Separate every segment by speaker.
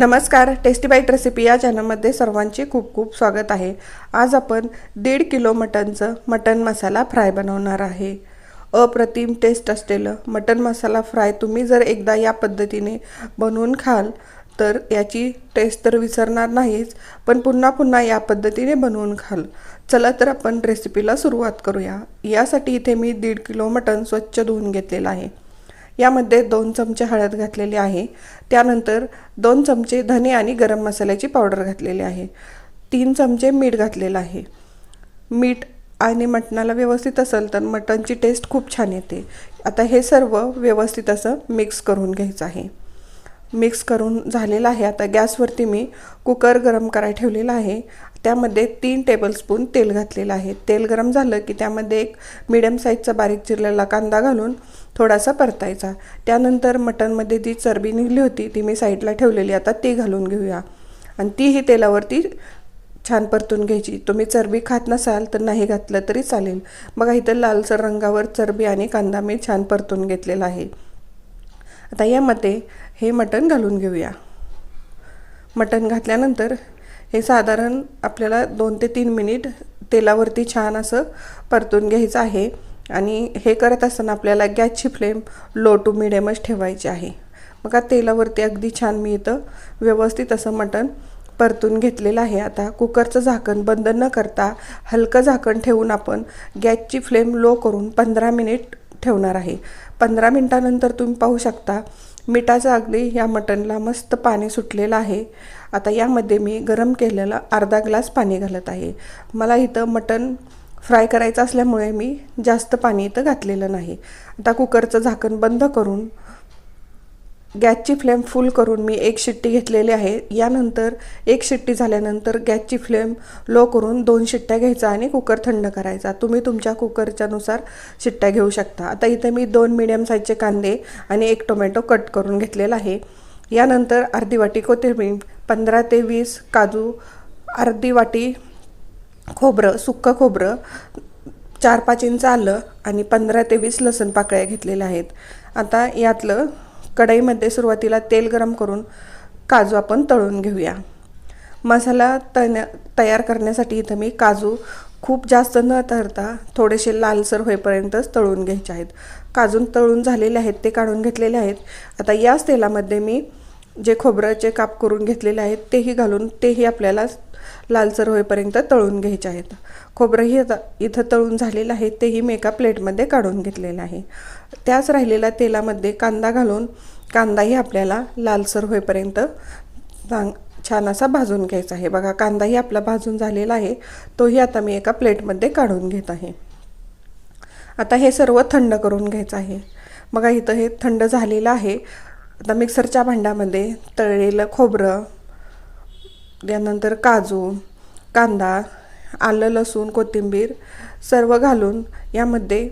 Speaker 1: नमस्कार tasty bite recipe या चॅनलमध्ये सर्वांचे खूप खूप स्वागत आहे. आज आपण दीड किलो मटनचं मटन मसाला फ्राय बनवणार आहे. अप्रतिम टेस्ट असलेलं मटन मसाला फ्राय तुम्ही जर एकदा या पद्धतीने बनवून खाल तर याची टेस्ट तर विसरणार नाहीच पण पुन्हा पुन्हा या पद्धतीने बनवून खाल. चला तर आपण रेसिपीला सुरुवात करूया. यासाठी इथे मी दीड किलो मटन स्वच्छ धुवून घेतलेलं आहे. यामध्ये दोन चमचे हळद घातलेली आहे. त्यानंतर दोन चमचे धने आणि गरम मसाल्याची पावडर घातलेली आहे. तीन चमचे मीठ घातलेलं आहे. मीठ आणि मटणाला व्यवस्थित असेल तर मटणची टेस्ट खूप छान येते. आता हे सर्व व्यवस्थित असं मिक्स करून घ्यायचं आहे. मिक्स करून झालेलं आहे. आता गॅसवरती मी कुकर गरम करायला ठेवलेला आहे. त्यामध्ये तीन टेबलस्पून तेल घातलेलं आहे. तेल गरम झालं की त्यामध्ये एक मिडियम साईजचा बारीक चिरलेला कांदा घालून थोडासा परतायचा. त्यानंतर मटनमध्ये जी चरबी निघली होती ती मी साईडला ठेवलेली. आता ती घालून घेऊया. आणि तीही तेलावरती छान परतून घ्यायची. तुम्ही चरबी खात नसाल तर नाही घातलं तरी चालेल. बघा इथं लालसर रंगावर चरबी आणि कांदा मी छान परतून घेतलेला आहे. आता यामध्ये हे मटण घालून घेऊया. मटण घातल्यानंतर हे साधारण आपल्याला दोन ते तीन मिनिट तेलावरती छान असं परतून घ्यायचं आहे आणि हे करत असताना आपल्याला गॅसची फ्लेम लो टू मिडियमच ठेवायची आहे. मग तेलावरती अगदी छान मी इथं व्यवस्थित असं मटण परतून घेतलेलं आहे. आता कुकरचं झाकण बंद न करता हलकं झाकण ठेवून आपण गॅसची फ्लेम लो करून पंधरा मिनिट ठेवणार आहे. पंधरा मिनटानंतर तुम्ही पाहू शकता मिठाचं अगदी या मटणला मस्त पाणी सुटलेलं आहे. आता यामध्ये मी गरम केलेलं अर्धा ग्लास पाणी घालत आहे. मला इथं मटण फ्राय करायचं असल्यामुळे मी जास्त पाणी इथं घातलेलं नाही. आता कुकरचं झाकण बंद करून गॅसची फ्लेम फुल करून मी एक शिट्टी घेतलेली आहे. यानंतर एक शिट्टी झाल्यानंतर गॅसची फ्लेम लो करून दोन शिट्ट्या घ्यायचा आणि कुकर थंड करायचा. तुम्ही तुमच्या कुकरच्यानुसार शिट्ट्या घेऊ शकता. आता इथे मी दोन मिडियम साईजचे कांदे आणि एक टोमॅटो कट करून घेतलेला आहे. यानंतर अर्धी वाटी कोथिंबीर पंधरा ते वीस काजू अर्धी वाटी खोबरं सुक्कं खोबरं चार पाच इंच आलं आणि पंधरा ते वीस लसण पाकळ्या घेतलेल्या आहेत. आता यातलं कढईमध्ये सुरुवातीला तेल गरम करून काजू आपण तळून घेऊया. मसाला तळण्या तयार करण्यासाठी इथं मी काजू खूप जास्त न तळता थोडेसे लालसर होईपर्यंतच तळून घ्यायचे आहेत. काजून तळून झालेले आहेत ते काढून घेतलेले आहेत. आता याच तेलामध्ये मी जे खोबऱ्याचे काप करून घेतलेले आहेत तेही घालून तेही आपल्याला लालसर होईपर्यंत तळून घ्यायचे आहेत. खोबरंही आता इथं तळून झालेलं आहे तेही मी एका प्लेटमध्ये काढून घेतलेलं आहे. त्याच राहिलेल्या तेलामध्ये कांदा घालून कांदाही आपल्याला लालसर होईपर्यंत चांग छान असा भाजून घ्यायचा आहे. बघा कांदाही आपला भाजून झालेला आहे तोही आता मी एका प्लेटमध्ये काढून घेत आहे. आता हे सर्व थंड करून घ्यायचं आहे. बघा इथं हे थंड झालेलं आहे. आता मिक्सरच्या भांड्यामध्ये तळलेलं खोबरं त्यानंतर काजू कांदा आलं लसूण कोथिंबीर सर्व घालून यामध्ये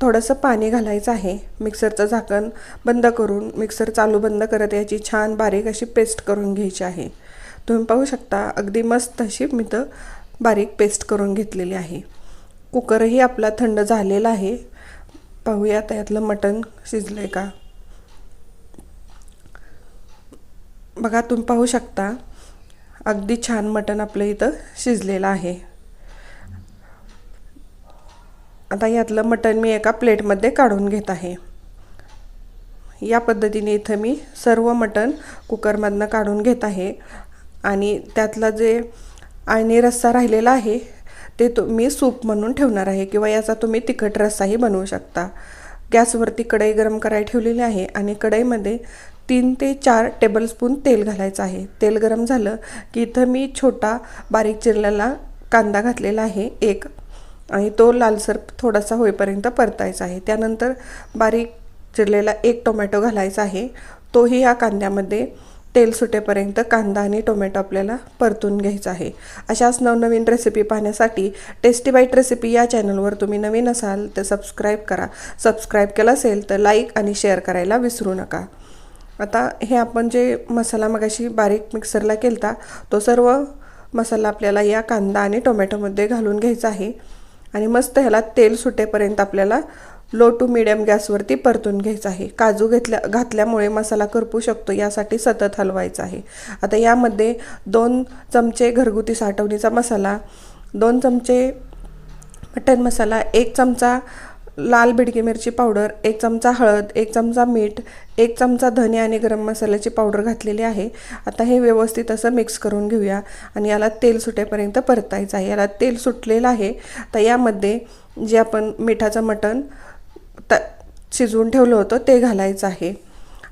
Speaker 1: थोडंसं पाणी घालायचं आहे. मिक्सरचं झाकण बंद करून मिक्सर चालू बंद करत याची छान बारीक अशी पेस्ट करून घ्यायची आहे. तुम्ही पाहू शकता अगदी मस्त अशी मी तर बारीक पेस्ट करून घेतलेली आहे. कुकरही आपला थंड झालेला आहे. पाहूया यातलं मटण शिजलं आहे का? बघा तुम्ही पाहू शकता अगदी छान मटण आपलं इथं शिजलेलं आहे. आता यातलं मटण मी एका प्लेटमध्ये काढून घेत आहे. या पद्धतीने इथं मी सर्व मटण कुकरमधनं काढून घेत आहे. आणि त्यातला जे आणि रस्सा राहिलेला आहे ते तुम्ही सूप म्हणून ठेवणार आहे किंवा याचा तुम्ही तिखट रस्साही बनवू शकता. गॅसवरती कढई गरम करायला ठेवलेली आहे आणि कढईमध्ये तीन ते चार टेबलस्पून तेल घालायचं आहे. तेल गरम झालं की इथं मी छोटा बारीक चिरलेला कांदा घातलेला आहे एक. आणि तो लालसर थोडासा होईपर्यंत परतायचा आहे. त्यानंतर बारीक चिरलेला एक टोमॅटो घालायचा आहे. तोही या कांद्यामध्ये तेल सुटेपर्यंत कांदा आणि टोमॅटो आपल्याला परतून घ्यायचा आहे. अशाच नवनवीन रेसिपी पाहण्यासाठी टेस्टी बाईट रेसिपी या चॅनलवर तुम्ही नवीन असाल तर सबस्क्राईब करा. सबस्क्राईब केलं असेल तर लाईक आणि शेअर करायला विसरू नका. आता हे आपण जे मसाला मगाशी बारीक मिक्सरला केलता तो सर्व मसाला आपल्याला या कांदा आणि टोमॅटोमध्ये घालून घ्यायचा आहे. आणि मस्त ह्याला तेल सुटेपर्यंत आपल्याला लो टू मिडियम गॅसवरती परतून घ्यायचा आहे. काजू घेतल्या घातल्यामुळे मसाला करपू शकतो यासाठी सतत हलवायचा आहे. आता यामध्ये दोन चमचे घरगुती साठवणीचा मसाला दोन चमचे मटन मसाला एक चमचा लाल बिडगी मिरची पावडर एक चमचा हळद एक चमचा मीठ एक चमचा धने आणि गरम मसाल्याची पावडर घातलेली आहे. आता हे व्यवस्थित असं मिक्स करून घेऊया आणि याला तेल सुटेपर्यंत परतायचं आहे. याला तेल सुटलेलं आहे. तर यामध्ये जे आपण मिठाचं मटण त शिजवून ठेवलं होतं ते घालायचं आहे.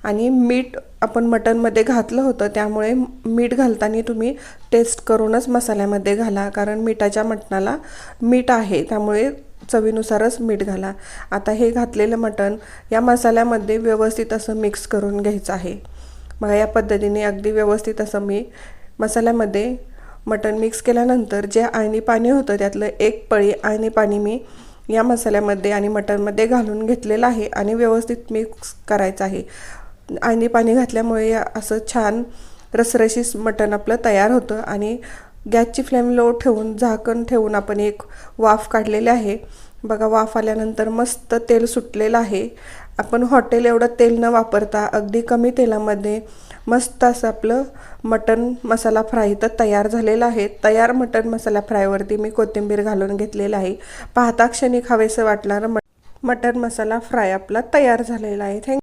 Speaker 1: आणि मीठ आपण मटनमध्ये घातलं होतं त्यामुळे मीठ घालताना तुम्ही टेस्ट करूनच मसाल्यामध्ये घाला कारण मिठाच्या मटणाला मीठ आहे त्यामुळे चवीनुसारच मीठ घाला. आता हे घातलेलं मटण या मसाल्यामध्ये व्यवस्थित असं मिक्स करून घ्यायचं आहे. मग या पद्धतीने अगदी व्यवस्थित असं मी मसाल्यामध्ये मटण मिक्स केल्यानंतर जे आळणी पाणी होतं त्यातलं एक पळी आळणी पाणी मी या मसाल्यामध्ये आणि मटणमध्ये घालून घेतलेलं आहे आणि व्यवस्थित मिक्स करायचं आहे. आणि पाणी घातल्यामुळे या असं छान रसरशीस मटण आपलं तयार होतं आणि गॅसची फ्लेम लो ठेवून झाकण ठेवून आपण एक वाफ काढलेली आहे. बघा वाफ आल्यानंतर मस्त तेल सुटलेलं आहे. आपण हॉटेल एवढं तेल न वापरता अगदी कमी तेलामध्ये मस्त असं आपलं मटन मसाला फ्राय तर तयार झालेला आहे. तयार मटन मसाला फ्रायवरती मी कोथिंबीर घालून घेतलेलं आहे. पाहता क्षणी खावेसं वाटणारं मट मटन मसाला फ्राय आपला तयार झालेला आहे. थँक्यू